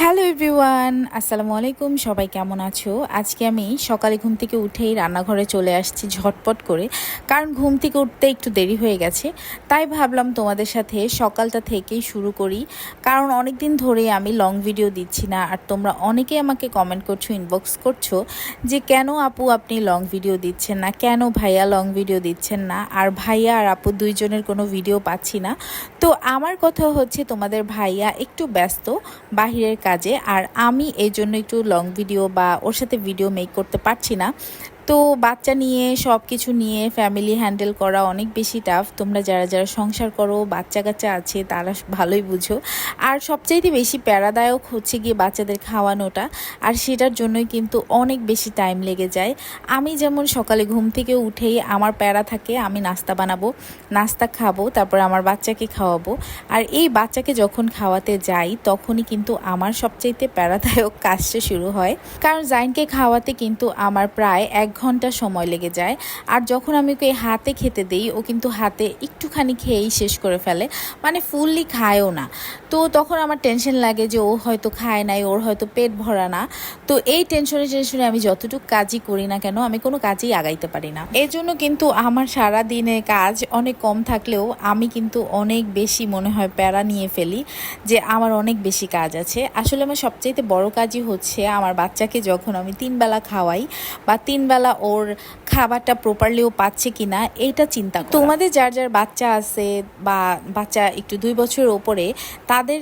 Hello everyone, আসসালামু আলাইকুম, সবাই কেমন আছো? আজকে আমি সকালে ঘুম থেকে উঠেই রান্নাঘরে চলে আসছি ঝটপট করে, কারণ ঘুম থেকে উঠতে একটু দেরি হয়ে গেছে, তাই ভাবলাম তোমাদের সাথে সকালটা থেকেই শুরু করি, কারণ অনেক দিন ধরে আমি লং ভিডিও দিচ্ছি না, আর তোমরা অনেকেই আমাকে কমেন্ট করছ ইনবক্স করছ, যে কেন আপু আপনি লং ভিডিও দিচ্ছেন না, কেন ভাইয়া লং ভিডিও দিচ্ছেন না, আর ভাইয়া আর আপু দুইজনের কোনো ভিডিও পাচ্ছি না। তো আমার কথা হচ্ছে তোমাদের ভাইয়া একটু ব্যস্ত, বাহিরের কাজে, আর আমি এই জন্য একটু লং ভিডিও বা ওর সাথে ভিডিও মেক করতে পারছি না। তো বাচ্চা নিয়ে সব কিছু নিয়ে ফ্যামিলি হ্যান্ডেল করা অনেক বেশি টাফ তোমরা যারা যারা সংসার করো বাচ্চা কাচ্চা আছে, তারা ভালোই বুঝো। আর সবচাইতে বেশি প্যারাদায়ক হচ্ছে গিয়ে বাচ্চাদের খাওয়ানোটা। আর সেটার জন্যই কিন্তু অনেক বেশি টাইম লেগে যায়। আমি যেমন সকালে ঘুম থেকে উঠেই আমার প্যারা থাকে, আমি নাস্তা বানাবো, নাস্তা খাব, তারপর আমার বাচ্চাকে খাওয়াবো। আর এই বাচ্চাকে যখন খাওয়াতে যাই, তখনই কিন্তু আমার সবচাইতে প্যারাদায়ক কাজটা শুরু হয়। কারণ জাইনকে খাওয়াতে কিন্তু আমার প্রায় এক ঘণ্টা সময় লেগে যায়। আর যখন আমি ওকে হাতে খেতে দিই, ও কিন্তু হাতে একটুখানি খেয়েই শেষ করে ফেলে। মানে ফুললি খায়ও না। তো তখন আমার টেনশন লাগে যে ও হয়তো খায় নাই, ওর হয়তো পেট ভরা না। তো এই টেনশনে টেনশনে আমি যতটুকু কাজই করি না কেন, আমি কোনো কাজই আগাইতে পারি না। এই জন্য কিন্তু আমার সারা দিনের কাজ অনেক কম থাকলেও আমি কিন্তু অনেক বেশি মনে হয় প্যারা নিয়ে ফেলি যে আমার অনেক বেশি কাজ আছে। আসলে আমার সবচাইতে বড় কাজই হচ্ছে আমার বাচ্চাকে যখন আমি তিন বেলা খাওয়াই বা তিন বেলা ওর খাবারটা প্রপারলিও পাচ্ছে কিনা, এইটা চিন্তা। তোমাদের যার যার বাচ্চা আছে বা বাচ্চা একটু দুই বছরের ওপরে, তাদের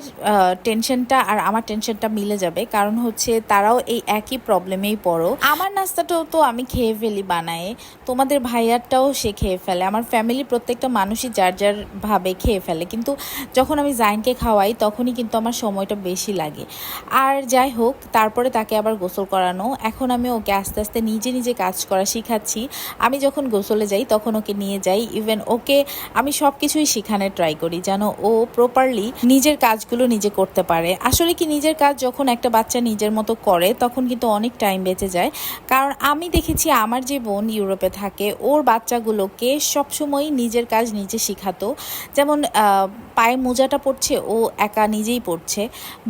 টেনশনটা আর আমার টেনশনটা মিলে যাবে। কারণ হচ্ছে তারাও এই একই প্রবলেমেই পড়ো। আমার নাস্তাটাও তো আমি খেয়ে ফেলি বানায়ে। তোমাদের ভাইয়ারটাও সে খেয়ে ফেলে। আমার ফ্যামিলি প্রত্যেকটা মানুষই যার যার ভাবে খেয়ে ফেলে। কিন্তু যখন আমি জাইনকে খাওয়াই, তখনই কিন্তু আমার সময়টা বেশি লাগে। আর যাই হোক, তারপরে তাকে আবার গোসল করানো। এখন আমি ওকে আস্তে আস্তে নিজে নিজে কাজ করা শিখাচ্ছি। আমি যখন গোসলে যাই, তখন ওকে নিয়ে যাই। ইভেন ওকে আমি সব কিছুই শেখানোর ট্রাই করি, যেন ও প্রপারলি নিজের কাজগুলো নিজে করতে পারে। আসলে কি নিজের কাজ যখন একটা বাচ্চা নিজের মতো করে, তখন কিন্তু অনেক টাইম বেঁচে যায়। কারণ আমি দেখেছি আমার যে বোন ইউরোপে থাকে, ওর বাচ্চাগুলোকে সবসময় নিজের কাজ নিজে শেখাতো। যেমন পায়ে মোজাটা পড়ছে ও একা নিজেই পড়ছে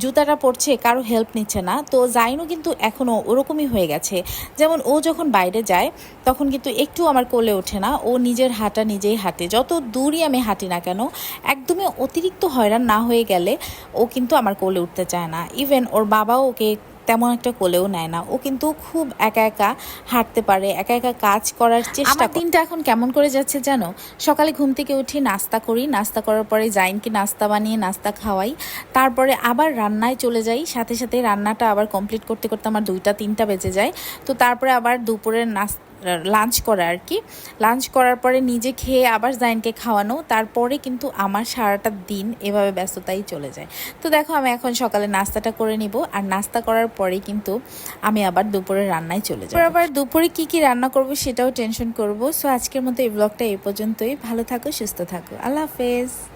জুতাটা পড়ছে কারও হেল্প নিচ্ছে না। তো জাইনও কিন্তু এখনও ওরকমই হয়ে গেছে। যেমন ও যখন বাইরে যায়, তখন কিন্তু একটু আমার কোলে ওঠে না। ও নিজের হাঁটা নিজেই হাঁটে। যত দূরই আমি হাঁটি না কেন, একদমই অতিরিক্ত হয়রান না হয়ে গেলে ও কিন্তু আমার কোলে উঠতে চায় না। ইভেন ওর বাবাও ওকে তেমন একটা কোলেও নেয় না। ও কিন্তু খুব একা একা হাঁটতে পারে একা একা কাজ করার চেষ্টা দিনটা এখন কেমন করে যাচ্ছে জানো? সকালে ঘুম থেকে উঠি নাস্তা করি নাস্তা করার পরে জাইনকে নাস্তা বানিয়ে নাস্তা খাওয়াই। তারপরে আবার রান্নায় চলে যাই সাথে সাথে রান্নাটা আবার কমপ্লিট করতে করতে আমার দুইটা তিনটা বেজে যায়। তো তারপরে আবার দুপুরের নাস্তা লাঞ্চ করা আর কি। লাঞ্চ করার পরে নিজে খেয়ে আবার জাইনকে খাওয়ানো, তারপরে কিন্তু আমার সারাটা দিন এভাবে ব্যস্ততাই চলে যায়। তো দেখো, আমি এখন সকালে নাস্তাটা করে নিব, আর নাস্তা করার পরে কিন্তু আমি আবার দুপুরে রান্নায় চলে যাব। আবার দুপুরে কি কি রান্না করব সেটাও টেনশন করব। সো আজকের মতো এই ব্লগটা এই পর্যন্তই। ভালো থাকো, সুস্থ থাকো। আল্লাহ হাফেজ।